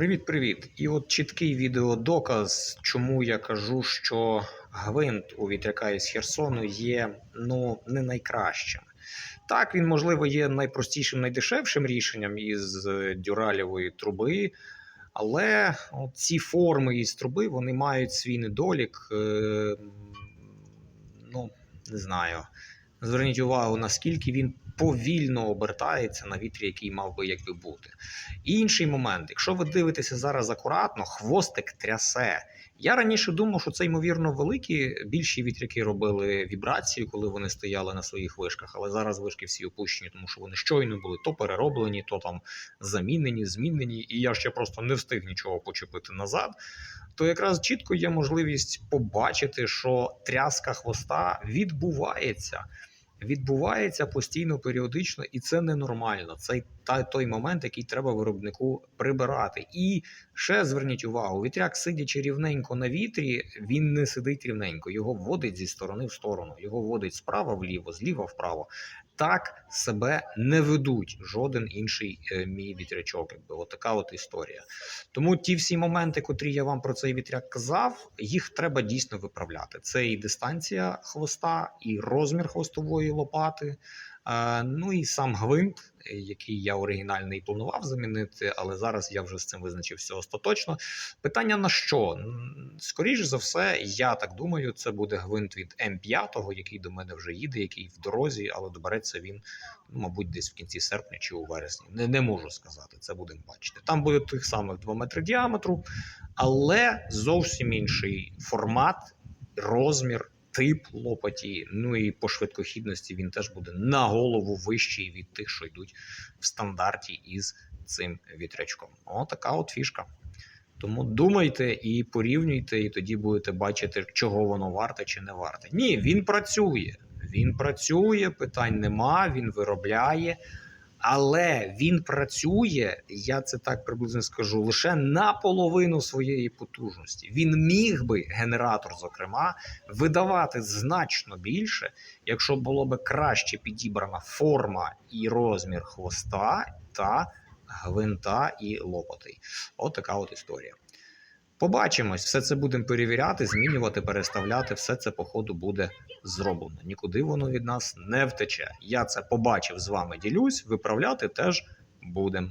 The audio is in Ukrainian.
Привіт-привіт! І от чіткий відеодоказ, чому я кажу, що гвинт у вітряка із Херсону є ну не найкращим. Так, він, можливо, є найпростішим, найдешевшим рішенням із е, дюралєвої труби, але ці форми із труби вони мають свій недолік. Е, ну, не знаю. Зверніть увагу, наскільки він повільно обертається на вітрі, який мав би якби бути. І інший момент, якщо ви дивитеся зараз акуратно, хвостик трясе. Я раніше думав, що це ймовірно великі більші вітряки робили вібрацію, коли вони стояли на своїх вишках, але зараз вишки всі опущені, тому що вони щойно були то перероблені, то там замінені, змінені, і я ще просто не встиг нічого почепити назад. То якраз чітко є можливість побачити, що тряска хвоста відбувається. Відбувається постійно, періодично, і це ненормально. Це та той момент, який треба виробнику прибирати. І ще зверніть увагу: вітряк, сидячи рівненько на вітрі, він не сидить рівненько. Його вводить зі сторони в сторону, його вводить справа вліво, зліва вправо. Так себе не ведуть жоден інший е, мій вітрячок. Якби от така от історія. Тому ті всі моменти, котрі я вам про цей вітряк казав, їх треба дійсно виправляти. Це і дистанція хвоста, і розмір хвостової лопати. Ну і сам гвинт, який я оригінальний планував замінити, але зараз я вже з цим визначився остаточно. Питання на що? Скоріше за все, я так думаю, це буде гвинт від М5, який до мене вже їде, який в дорозі, але добереться він, ну, мабуть, десь в кінці серпня чи у вересні. Не, не можу сказати, це будемо бачити. Там буде тих самих 2 метри діаметру, але зовсім інший формат, розмір. Тип лопаті, ну і по швидкохідності він теж буде на голову вищий від тих, що йдуть в стандарті із цим вітрячком. О, така от фішка. Тому думайте і порівнюйте, і тоді будете бачити, чого воно варте чи не варте. Ні, він працює. Він працює, питань нема, він виробляє. Але він працює, я це так приблизно скажу, лише наполовину своєї потужності. Він міг би, генератор, зокрема, видавати значно більше, якщо було би краще підібрана форма і розмір хвоста та гвинта і лопоти. От така от історія. Побачимось, все це будемо перевіряти, змінювати, переставляти. Все це по ходу буде зроблено. Нікуди воно від нас не втече. Я це побачив з вами, ділюсь, виправляти теж будемо.